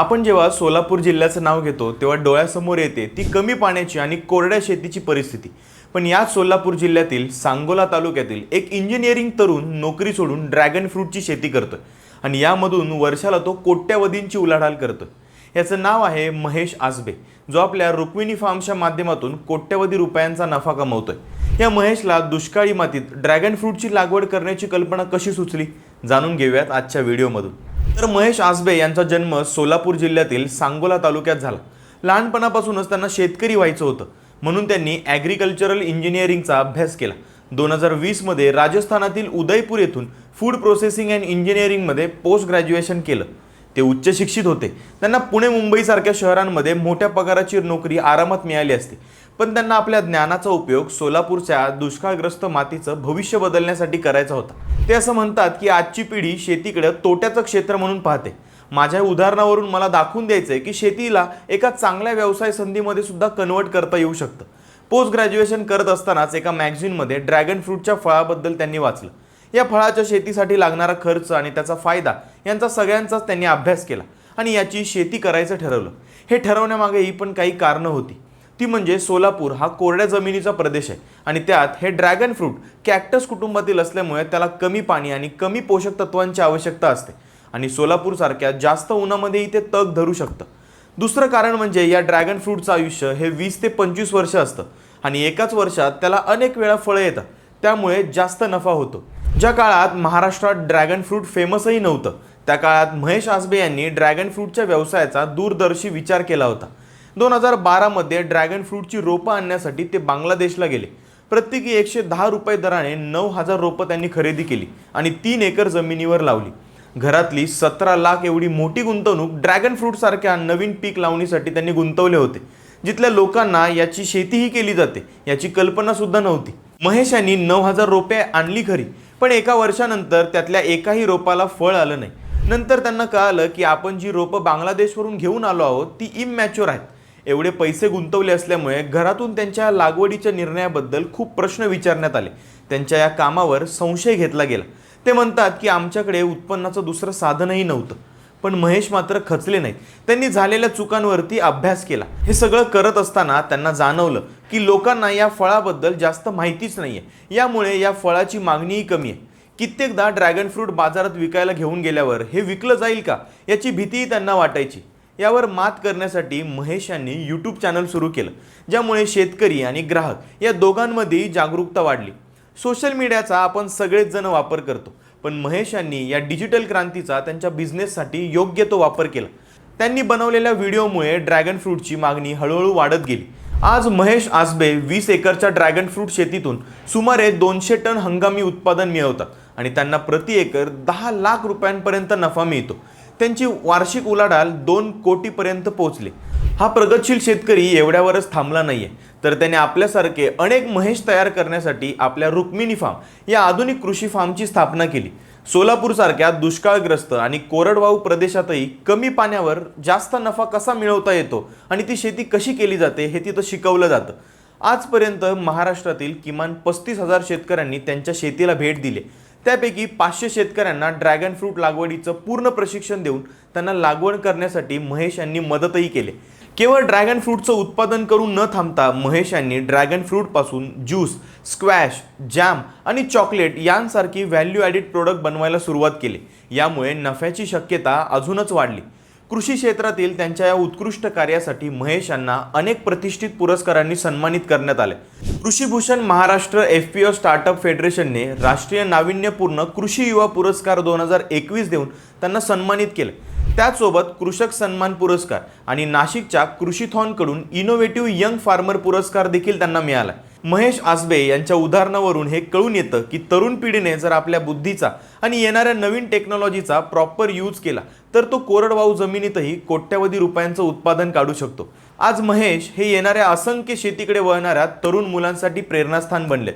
आपण जेव्हा सोलापूर जिल्ह्याचं नाव घेतो तेव्हा डोळ्यासमोर येते ती कमी पाण्याची आणि कोरड्या शेतीची परिस्थिती. पण याच सोलापूर जिल्ह्यातील सांगोला तालुक्यातील एक इंजिनिअरिंग तरुण नोकरी सोडून ड्रॅगन फ्रूटची शेती करतं आणि यामधून वर्षाला तो कोट्यावधींची उलाढाल करतं याचं नाव आहे महेश आसबे जो आपल्या रुक्मिणी फार्मच्या माध्यमातून कोट्यवधी रुपयांचा नफा कमवतोय. या महेशला दुष्काळी मातीत ड्रॅगन फ्रूटची लागवड करण्याची कल्पना कशी सुचली? जाणून घेऊयात आजच्या व्हिडिओमधून. तर महेश आसबे यांचा जन्म सोलापूर जिल्ह्यातील सांगोला तालुक्यात झाला. लहानपणापासूनच त्यांना शेतकरी व्हायचं होतं. म्हणून त्यांनी ॲग्रिकल्चरल इंजिनिअरिंगचा अभ्यास केला. दोन हजार वीसमध्ये राजस्थानातील उदयपूर येथून फूड प्रोसेसिंग अँड इंजिनिअरिंगमध्ये पोस्ट ग्रॅज्युएशन केलं. ते उच्च शिक्षित होते. त्यांना पुणे मुंबईसारख्या शहरांमध्ये मोठ्या पगाराची नोकरी आरामात मिळाली असते. पण त्यांना आपल्या ज्ञानाचा उपयोग सोलापूरच्या दुष्काळग्रस्त मातीचं भविष्य बदलण्यासाठी करायचा होता. ते असं म्हणतात की आजची पिढी शेतीकडे तोट्याचं क्षेत्र म्हणून पाहते. माझ्या उदाहरणावरून मला दाखवून द्यायचं आहे की शेतीला एका चांगल्या व्यवसाय संधीमध्ये सुद्धा कन्वर्ट करता येऊ शकतं. पोस्ट ग्रॅज्युएशन करत असतानाच एका मॅगझिनमध्ये ड्रॅगन फ्रूटच्या फळाबद्दल त्यांनी वाचलं. या फळाच्या शेतीसाठी लागणारा खर्च आणि त्याचा फायदा यांचा सगळ्यांचाच त्यांनी अभ्यास केला आणि याची शेती करायचं ठरवलं. हे ठरवण्यामागे ही पण काही कारणं होती. ती म्हणजे सोलापूर हा कोरड्या जमिनीचा प्रदेश आहे आणि त्यात हे ड्रॅगन फ्रूट कॅक्टस कुटुंबातील असल्यामुळे त्याला कमी पाणी आणि कमी पोषक तत्वांची आवश्यकता असते. आणि सोलापूरसारख्या जास्त उन्हामध्येही ते तग धरू शकतं. दुसरं कारण म्हणजे या ड्रॅगन फ्रूटचं आयुष्य हे वीस ते पंचवीस वर्ष असतं आणि एकाच वर्षात त्याला अनेक वेळा फळं येतात. त्यामुळे जास्त नफा होतो. ज्या काळात महाराष्ट्रात ड्रॅगन फ्रूट फेमसही नव्हतं त्या काळात महेश आसबे यांनी ड्रॅगन फ्रूटच्या व्यवसायाचा दूरदर्शी विचार केला होता. दोन हजार बारामध्ये ड्रॅगन फ्रूटची रोपं आणण्यासाठी ते बांगलादेशला गेले. प्रत्येकी एकशे दहा रुपये दराने नऊ हजार रोपं त्यांनी खरेदी केली आणि तीन एकर जमिनीवर लावली. घरातली सतरा लाख एवढी मोठी गुंतवणूक ड्रॅगन फ्रूटसारख्या नवीन पीक लावणीसाठी त्यांनी गुंतवले होते जिथल्या लोकांना याची शेतीही केली जाते याची कल्पनासुद्धा नव्हती. महेश यांनी नऊ हजार रोपे आणली खरी. पण एका वर्षानंतर त्यातल्या एकाही रोपाला फळ आलं नाही. नंतर त्यांना कळालं की आपण जी रोपं बांगलादेशवरून घेऊन आलो आहोत ती इमॅच्युअर आहेत. एवढे पैसे गुंतवले असल्यामुळे घरातून त्यांच्या लागवडीच्या निर्णयाबद्दल खूप प्रश्न विचारण्यात आले. त्यांच्या या कामावर संशय घेतला गेला. ते म्हणतात की आमच्याकडे उत्पन्नाचं दुसरं साधनही नव्हतं. पण महेश मात्र खचले नाहीत त्यांनी झालेल्या चुकांवरती अभ्यास केला. हे सगळं करत असताना त्यांना जाणवलं की लोकांना या फळाबद्दल जास्त माहितीच नाही आहे यामुळे या फळाची मागणीही कमी आहे. कित्येकदा ड्रॅगन फ्रूट बाजारात विकायला घेऊन गेल्यावर हे विकलं जाईल का? याची भीतीही त्यांना वाटायची. यावर मात करण्यासाठी महेश यांनी यूट्यूब चॅनल सुरू केलं ज्यामुळे शेतकरी आणि ग्राहक या दोघांमध्येही जागरूकता वाढली. सोशल मीडियाचा आपण सगळेच जण वापर करतो. पण महेश यांनी या डिजिटल क्रांतीचा त्यांच्या बिझनेससाठी योग्य तो वापर केला. त्यांनी बनवलेल्या व्हिडिओमुळे ड्रॅगन फ्रूटची मागणी हळूहळू वाढत गेली. आज महेश आसबे वीस एकरच्या ड्रॅगन फ्रूट शेतीतून सुमारे दोनशे टन हंगामी उत्पादन मिळवतात आणि त्यांना प्रति एकर दहा लाख रुपयांपर्यंत नफा मिळतो. त्यांची वार्षिक उलाढाल दोन कोटीपर्यंत पोहोचली. हा प्रगतशील शेतकरी एवढ्यावरच थांबला नाहीये. तर त्याने आपल्यासारखे अनेक महेश तयार करण्यासाठी आपल्या रुक्मिणी फार्म या आधुनिक कृषी फार्मची स्थापना केली. सोलापूरसारख्या दुष्काळग्रस्त आणि कोरडवाहू प्रदेशातही कमी पाण्यावर जास्त नफा कसा मिळवता येतो आणि ती शेती कशी केली जाते हे तिथं शिकवलं जातं. आजपर्यंत महाराष्ट्रातील किमान पस्तीस हजार शेतकऱ्यांनी त्यांच्या शेतीला भेट दिली. त्यापैकी पाचशे शेतकऱ्यांना ड्रॅगन फ्रूट लागवडीचं पूर्ण प्रशिक्षण देऊन त्यांना लागवड करण्यासाठी महेश यांनी मदतही केली. केवळ ड्रॅगन फ्रूटचं उत्पादन करून न थांबता महेश यांनी ड्रॅगन फ्रूटपासून ज्यूस स्क्वॅश जॅम आणि चॉकलेट यांसारखी व्हॅल्यू ॲडिड प्रोडक्ट बनवायला सुरुवात केली. यामुळे नफ्याची शक्यता अजूनच वाढली. कृषी क्षेत्रातील त्यांच्या या उत्कृष्ट कार्यासाठी महेश यांना अनेक प्रतिष्ठित पुरस्कारांनी सन्मानित करण्यात आले. कृषीभूषण Maharashtra F P O startup फेडरेशनने राष्ट्रीय नाविन्यपूर्ण कृषी युवा पुरस्कार दोन हजार एकवीस देऊन त्यांना सन्मानित केले. त्याचसोबत कृषक सन्मान पुरस्कार आणि नाशिकच्या कृषीथॉनकडून इनोव्हेटिव्ह यंग फार्मर पुरस्कार देखील त्यांना मिळाला. महेश आसबे यांच्या उदाहरणावरून हे कळून येतं की तरुण पिढीने जर आपल्या बुद्धीचा आणि येणाऱ्या नवीन टेक्नॉलॉजीचा प्रॉपर यूज केला तर तो कोरडवाहू जमिनीतही कोट्यवधी रुपयांचं उत्पादन काढू शकतो. आज महेश हे येणाऱ्या असंख्य शेतीकडे वळणाऱ्या तरुण मुलांसाठी प्रेरणास्थान बनलेत.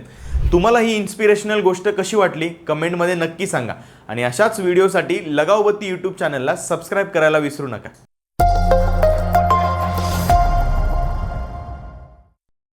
तुम्हाला ही इन्स्पिरेशनल गोष्ट कशी वाटली कमेंटमध्ये नक्की सांगा. आणि अशाच व्हिडिओसाठी लगावबत्ती यूट्यूब चॅनलला सबस्क्राईब करायला विसरू नका.